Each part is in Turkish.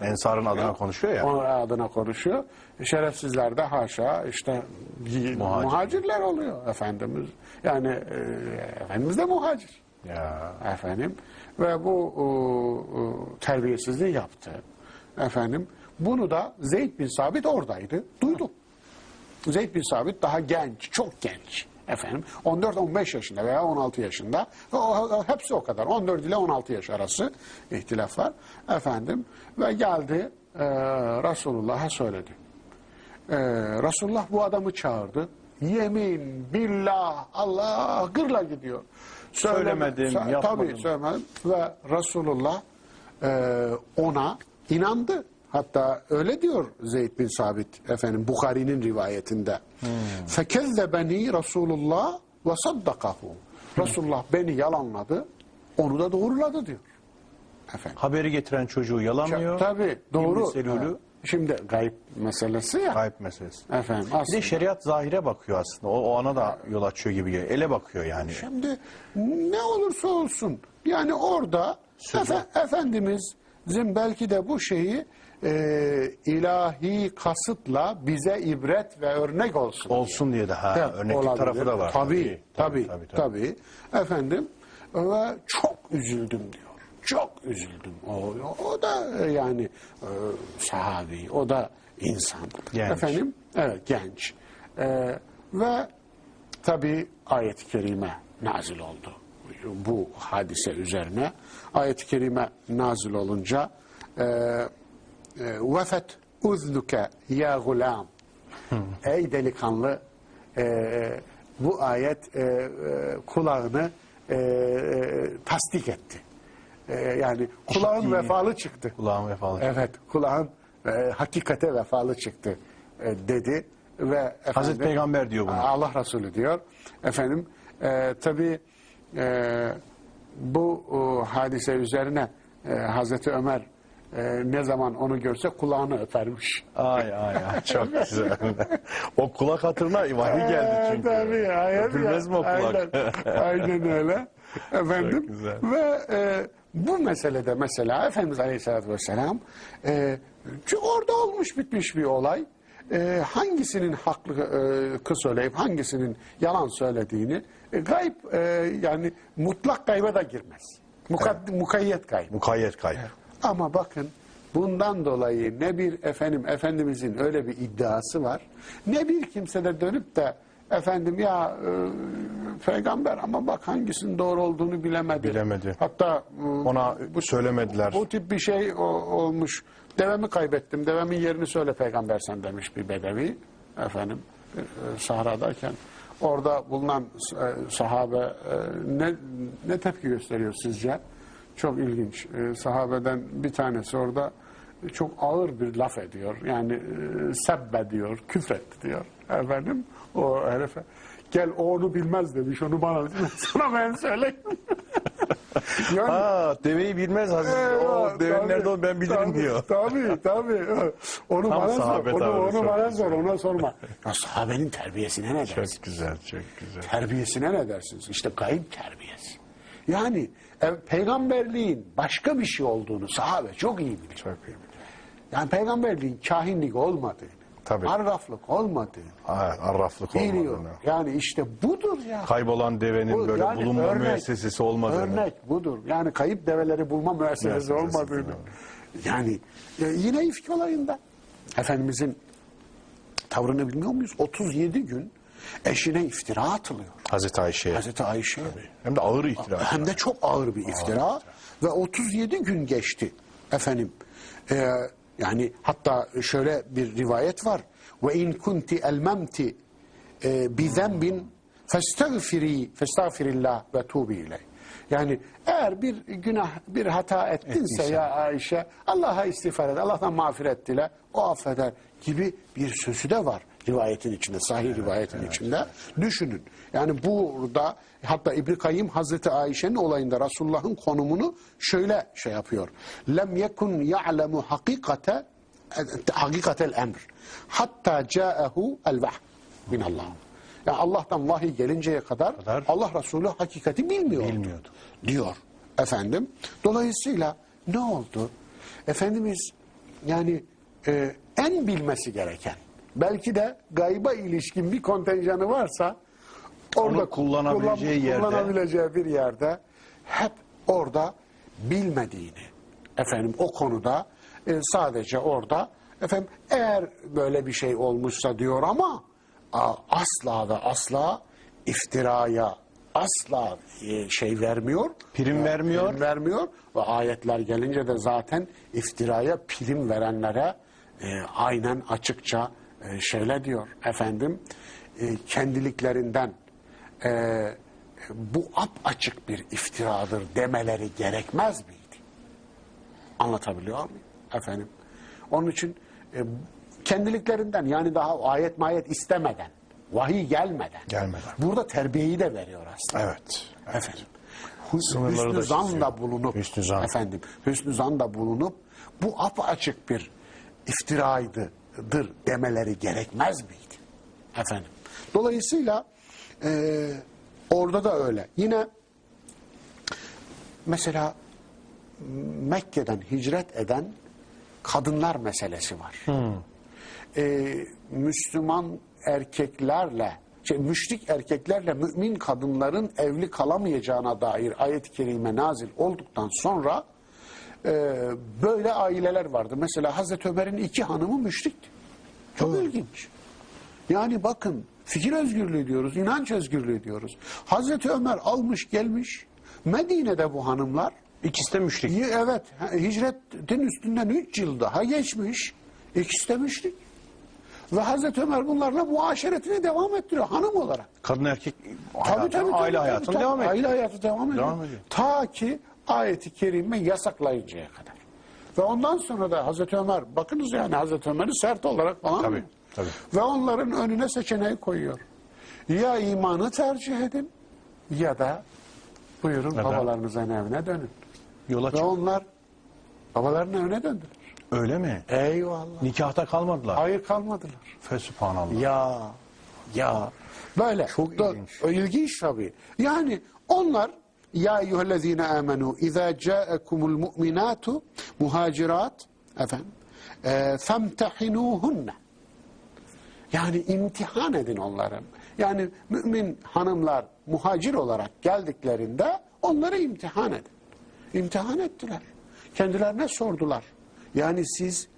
Ensar'ın adına konuşuyor ya. Onun adına konuşuyor. Şerefsizler de haşa işte Muhacir. muhacirler oluyor Efendimiz. Yani e, Efendimiz de muhacir. Ya. Efendim ve bu e, e, terbiyesizliği yaptı. Efendim bunu da Zeyd bin Sabit oradaydı. Duydu. Zeyd bin Sabit daha genç, çok genç. Efendim 14-15 yaşında veya 16 yaşında. O, o- hepsi o kadar. 14 ile 16 yaş arası ihtilaf var. Efendim ve geldi e, Resulullah'a söyledi. E, Resulullah bu adamı çağırdı. Yemin, billah, Allah gırla gidiyor. Söylemedim, Sö- yapmadım. Tabii söylemedim. Ve Resulullah e, ona inandı. Hatta öyle diyor Zeyd bin Sabit efendim Bukhari'nin rivayetinde. Fekezzebeni Resulullah ve saddakahu. Resulullah beni yalanladı, onu da doğruladı diyor. Efendim. Haberi getiren çocuğu yalanlıyor. Tabii doğru. Selül'ü. Şimdi gayb meselesi ya. kayıp meselesi. Efendim Bir aslında. de şeriat zahire bakıyor aslında. O, o ana da yol açıyor gibi geliyor. Ele bakıyor yani. Şimdi ne olursa olsun yani orada Efe- Efendimizin belki de bu şeyi e, ilahi kasıtla bize ibret ve örnek olsun. Olsun diye de ha, De örneklik olabilir. tarafı da var. Tabii, tabii, tabii, tabii, Efendim ve çok üzüldüm diyor. Çok üzüldüm. O, o da e, yani e, sahabi, o da insan. Genç. Efendim, evet genç. E, ve tabii ayet-i kerime nazil oldu. Bu hadise üzerine ayet-i kerime nazil olunca e, vefet uznuke ya gulam Ey delikanlı e, bu ayet e, e, kulağını e, e, tasdik etti. E, yani kulağın İşittiğini. vefalı çıktı. Kulağın vefalı çıktı. Evet kulağın e, hakikate vefalı çıktı e, dedi ve efendim, Hazreti Peygamber diyor bunu. Allah Resulü diyor. Efendim e, tabi bu e, hadise üzerine e, Hazreti Ömer e, ne zaman onu görse kulağını öpermiş. Ay ay ay çok güzel. o kulak hatırına vahiy geldi çünkü. Ee, Tabii hayır Öpülmez ya. mi o kulak? Aynen, aynen öyle. Efendim Çok güzel. ve e, bu meselede mesela Efendimiz Aleyhisselatü Vesselam e, çünkü orada olmuş bitmiş bir olay. E, hangisinin haklı e, söyleyip hangisinin yalan söylediğini e, gayb e, yani mutlak gayba da girmez. Mukad, Mukayyet gayb. Mukayyet kayıp. Ama bakın bundan dolayı ne bir efendim Efendimizin öyle bir iddiası var ne bir kimse de dönüp de efendim ya e, peygamber ama bak hangisinin doğru olduğunu bilemedi. Bilemedi. Hatta e, Ona söylemediler. bu tip bir şey o- olmuş. Devemi kaybettim. Devemin yerini söyle peygamber sen demiş bir bedevi. Efendim e, sahradayken orada bulunan e, sahabe e, ne ne tepki gösteriyor sizce? Çok ilginç. E, sahabeden bir tanesi orada çok ağır bir laf ediyor. Yani e, sebbe diyor, küfretti diyor. Efendim o herife gel o onu bilmez demiş. Onu bana sana ben söyleyeyim. yani, Ha deveyi bilmez Hazreti. o devenin tabii, nerede olduğunu ben bilirim tabii, diyor. Tabii tabii. Onu Tam bana sor. Onu, onu çok bana sor. Ona sorma. Ya sahabenin terbiyesine ne dersin? Çok güzel, çok güzel. Terbiyesine ne dersiniz? İşte gayb terbiyesi. Yani e, peygamberliğin başka bir şey olduğunu sahabe çok iyi bilir. Çok iyi biliyor. Yani peygamberliğin kahinlik olmadığını, Tabii. arraflık olmadığını Ha, arraflık biliyor. olmadığını. Yani işte budur ya. Kaybolan devenin Bu böyle yani bulunma örnek- müessesesi olmadığını. Örnek budur. Yani kayıp develeri bulma müessesesi Müessesesi, olmadığını. Yani e, yine ifki olayında. Efendimizin tavrını bilmiyor muyuz? 37 gün eşine iftira atılıyor. Hazreti Ayşe'ye. Hazreti Ayşe. Hem de ağır ihtira. Hem de çok ağır bir iftira. Ve 37 gün geçti. Efendim. e, yani hatta şöyle bir rivayet var. Ve in kunti elmemti e, bi zenbin festagfiri festagfirillah ve tubi ileyh. Yani eğer bir günah, bir hata ettinse Ettiyse. ya Ayşe Allah'a istiğfar et, Allah'tan mağfiret dile, o affeder gibi bir sözü de var rivayetin içinde, sahih rivayetin içinde. Düşünün. Yani burada hatta İbn Kayyim Hazreti Ayşe'nin olayında Resulullah'ın konumunu şöyle şey yapıyor. Lem yekun ya'lemu hakikate hakikatel emr. Hatta ca'ehu el vahy min Allah. Yani Allah'tan vahiy gelinceye kadar, Kadar. Allah Resulü hakikati bilmiyordu. Bilmiyordu. Diyor efendim. Dolayısıyla ne oldu? Efendimiz yani e, en bilmesi gereken belki de gayba ilişkin bir kontenjanı varsa orada Onu kullanabileceği yerde. kullanabileceği bir yerde hep orada bilmediğini efendim o konuda e, sadece orada efendim eğer böyle bir şey olmuşsa diyor ama a, asla ve asla iftiraya asla e, şey vermiyor. Prim E, vermiyor. prim vermiyor ve ayetler gelince de zaten iftiraya prim verenlere e, aynen açıkça e, şöyle diyor efendim e, kendiliklerinden e, bu ap açık bir iftiradır demeleri gerekmez miydi? Anlatabiliyor muyum efendim? Onun için e, kendiliklerinden yani daha ayet mayet istemeden, vahiy gelmeden. Gelmeden. Burada terbiyeyi de veriyor aslında. Evet. Efendim. Hü- Sınırları Hüsnü da zan çiziyor. da bulunup Hüsnü zan. efendim hüsnü zan da bulunup bu apaçık bir iftiraydır demeleri gerekmez miydi? Efendim. Dolayısıyla e, orada da öyle. Yine mesela Mekke'den hicret eden kadınlar meselesi var. Ee, Müslüman erkeklerle, şey, müşrik erkeklerle mümin kadınların evli kalamayacağına dair ayet-i kerime nazil olduktan sonra e, böyle aileler vardı. Mesela Hazreti Ömer'in iki hanımı müşrikti. Çok ilginç. Yani bakın fikir özgürlüğü diyoruz, inanç özgürlüğü diyoruz. Hazreti Ömer almış gelmiş Medine'de bu hanımlar İkisi de müşrik. Evet, hicretin üstünden 3 yıl daha geçmiş. İkisi de müşrik. Ve Hazreti Ömer bunlarla muaşeretine devam ettiriyor hanım olarak. Kadın erkek hayatı, tabii, tabii, aile tabii, hayatına tabii. devam ediyor. Aile hayatı devam ediyor. Devam ediyor. Ta ki ayeti kerime yasaklayıncaya kadar. Ve ondan sonra da Hazreti Ömer, bakınız yani Hazreti Ömer'i sert olarak falan Tabii, tabii. Ve onların önüne seçeneği koyuyor. Ya imanı tercih edin ya da buyurun da- babalarınızın evine dönün. Yola Ve çık. onlar babalarının evine döndüler. Öyle mi? Eyvallah. Nikahta kalmadılar. Hayır kalmadılar. Fesubhanallah. Ya ya böyle. Çok Da- ilginç. İlginç tabii. Yani onlar ya eyyühellezine amenu izâ câekumul mu'minâtu muhacirat efendim e, femtehinuhunne yani imtihan edin onları. Yani mümin hanımlar muhacir olarak geldiklerinde onları imtihan edin. İmtihan ettiler. Kendilerine sordular. Yani siz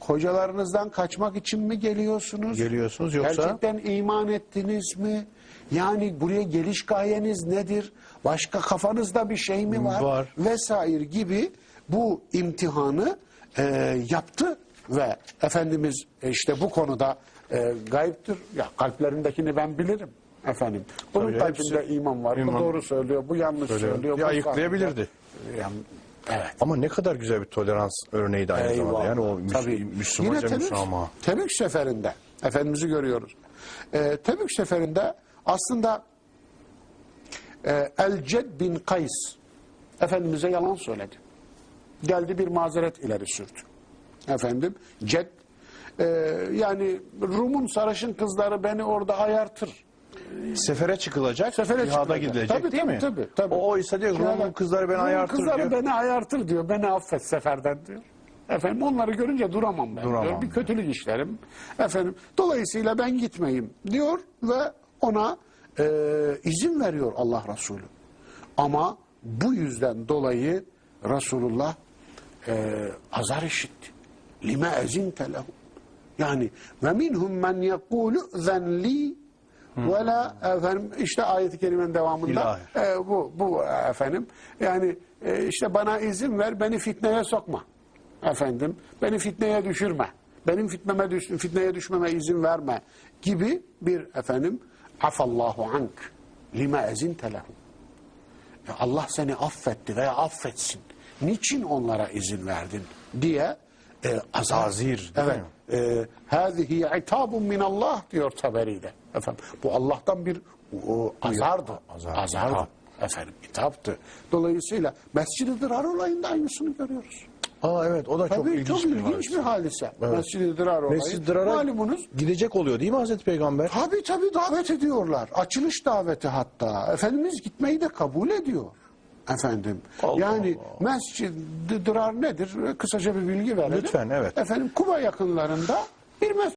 kocalarınızdan kaçmak için mi geliyorsunuz? Geliyorsunuz yoksa- Gerçekten iman ettiniz mi? Yani buraya geliş gayeniz nedir? Başka kafanızda bir şey mi var? Var. Vesaire gibi bu imtihanı e, yaptı ve Efendimiz e, işte bu konuda e, gayiptir. Ya kalplerindekini ben bilirim efendim. Bunun Tabii, kalbinde hepsi- iman var. iman- Bu doğru söylüyor, bu yanlış Söylüyor. söylüyor. Ya ayıklayabilirdi. Yani, evet. Ama ne kadar güzel bir tolerans örneği de aynı zamanda. Eyvallah. Yani o müs- Tabii. Müslümanca Yine Tebük, Müslüman. Tebük seferinde Efendimiz'i görüyoruz. Ee, Tebük seferinde aslında e, El-Ced bin Kays Efendimiz'e yalan söyledi. Geldi bir mazeret ileri sürdü. Efendim Ced e, yani Rum'un sarışın kızları beni orada ayartır. Sefere çıkılacak, Sefere cihada gidilecek Tabii, değil tabii, mi? Tabii, tabii. O oysa diyor Rum'un kızları beni Rum'un ayartır kızları diyor. beni ayartır diyor. Beni affet seferden diyor. Efendim onları görünce duramam ben Duramam diyor. Bir kötülük işlerim. Efendim dolayısıyla ben gitmeyeyim diyor ve ona e, izin veriyor Allah Resulü. Ama bu yüzden dolayı Resulullah e, azar işitti. Lime ezinte lehum. Yani ve minhum men yekulu zenli ve la efendim işte ayet-i kerimenin devamında İlahi. e, bu bu efendim yani e, işte bana izin ver beni fitneye sokma efendim beni fitneye düşürme benim fitneme düş, fitneye düşmeme izin verme gibi bir efendim afallahu ank lima ezinte lehum ya Allah seni affetti veya affetsin. Niçin onlara izin verdin diye e, azar. Evet. E, Hâzihi itabun min Allah diyor Taberi'de. Efendim, bu Allah'tan bir o, azardı. Azar, Azardı. hitap. Efendim, hitaptı. Dolayısıyla Mescid-i Dırar olayında aynısını görüyoruz. Aa evet o da çok Tabii ilginç, çok bir ilginç bir hadise. Mescid-i Dırar olayı. Mescid Dırar'a Malumunuz gidecek oluyor değil mi Hazreti Peygamber? Tabii tabii davet ediyorlar. Açılış daveti hatta. Efendimiz gitmeyi de kabul ediyor. Efendim. Allah yani mescid dırar nedir? Kısaca bir bilgi verelim. Lütfen, evet. Efendim Kuba yakınlarında bir mescid